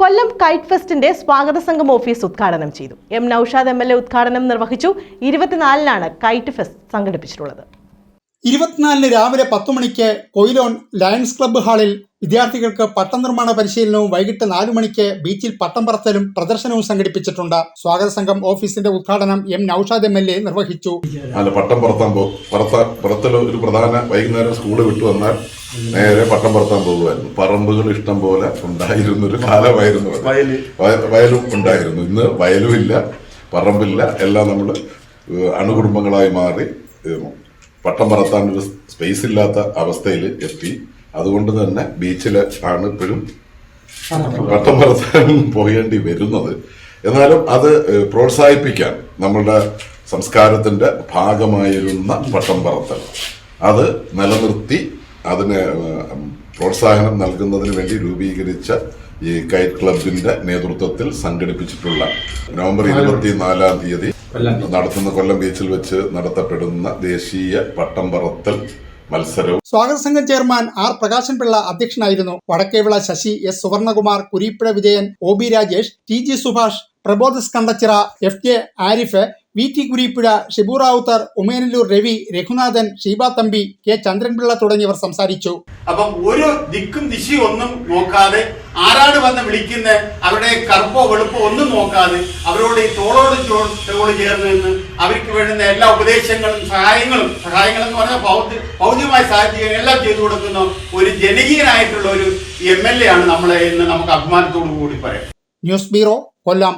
കൊല്ലം KITE ഫെസ്റ്റിന്റെ സ്വാഗത സംഘം office ഉദ്ഘാടനം ചെയ്തു. M Noushad M L A ഉദ്ഘാടനം നിർവഹിച്ചു. ഇരുപത്തിനാലിനാണ് കൈറ്റ് ഫെസ്റ്റ് സംഘടിപ്പിച്ചിട്ടുള്ളത്. ഇരുപത്തിനാലിന് രാവിലെ പത്ത് മണിക്ക് കൊയിലോൺ ലയൺസ് ക്ലബ്ബ് ഹാളിൽ വിദ്യാർത്ഥികൾക്ക് പട്ടം നിർമ്മാണ പരിശീലനവും വൈകിട്ട് നാലു മണിക്ക് ബീച്ചിൽ പട്ടം പറത്തലും പ്രദർശനവും സംഘടിപ്പിച്ചിട്ടുണ്ട്. സ്വാഗത സംഘം ഓഫീസിന്റെ ഉദ്ഘാടനം M Noushad M L A നിർവഹിച്ചു. അല്ല പട്ടം പറത്താൻ പോകും പറത്താൻ പറത്തൽ ഒരു പ്രധാന വൈകുന്നേരം സ്കൂൾ വിട്ടു വന്നാൽ നേരെ പട്ടം പറത്താൻ പോകുമായിരുന്നു പറമ്പുകൾ ഇഷ്ടം പോലെ ഉണ്ടായിരുന്ന ഒരു കാലമായിരുന്നു വയലും. ഉണ്ടായിരുന്നു. ഇന്ന് വയലും ഇല്ല പറമ്പില്ല എല്ലാം നമ്മൾ അണുകുടുംബങ്ങളായി മാറി പട്ടം പറത്താൻ ഒരു സ്പേസ് ഇല്ലാത്ത അവസ്ഥയിൽ എത്തി. അതുകൊണ്ട് തന്നെ ബീച്ചിൽ ആണ് ഇപ്പോഴും പട്ടം പറത്താൻ പോകേണ്ടി വരുന്നത്. എന്നാലും അത് പ്രോത്സാഹിപ്പിക്കാൻ നമ്മളുടെ സംസ്കാരത്തിന്റെ ഭാഗമായിരുന്ന പട്ടം പറത്തൽ. അത് നിലനിർത്തി അതിന് പ്രോത്സാഹനം നൽകുന്നതിന് വേണ്ടി രൂപീകരിച്ച ഈ കൈറ്റ് ക്ലബിന്റെ നേതൃത്വത്തിൽ സംഘടിപ്പിച്ചിട്ടുള്ള നവംബർ ഇരുപത്തിനാലാം തീയതി നടത്തുന്ന കൊല്ലം ബീച്ചിൽ വെച്ച് നടത്തപ്പെടുന്ന ദേശീയ പട്ടം പറത്തൽ മത്സരവും. സ്വാഗത സംഘം ചെയർമാൻ ആർ പ്രകാശൻ പിള്ള അധ്യക്ഷനായിരുന്നു. Vadakkevila Sasi S Suvarnakumar Kureepuzha Vijayan O B Rajesh T G Subhash Prabodha Kandachira F J Arif V T Kureepuzha Shibu Rawther Umayanallur Ravi Raghunathan Sheeba Thampi K. Chandranpillai തുടങ്ങിയവർ സംസാരിച്ചു. അപ്പം ഒരു ദിക്കും ദിശയും ഒന്നും നോക്കാതെ ആരാണ് വന്ന് വിളിക്കുന്ന അവരുടെ കറുപ്പോ വെളുപ്പോ ഒന്നും നോക്കാതെ അവരോട് ഈ തോളോട് ചോ- തോൾ ചേർന്ന് നിന്ന് അവർക്ക് വേണ്ടുന്ന എല്ലാ ഉപദേശങ്ങളും സഹായങ്ങളും സഹായങ്ങൾ എന്ന് പറഞ്ഞാൽ ഭൗതി ഭൗതികമായ സാഹചര്യം എല്ലാം ചെയ്തു കൊടുക്കുന്ന ഒരു ജനകീയനായിട്ടുള്ള ഒരു എം എൽ എ ആണ് നമ്മളെ എന്ന് നമുക്ക് അഭിമാനത്തോടു കൂടി പറയാം. News bureau Kollam.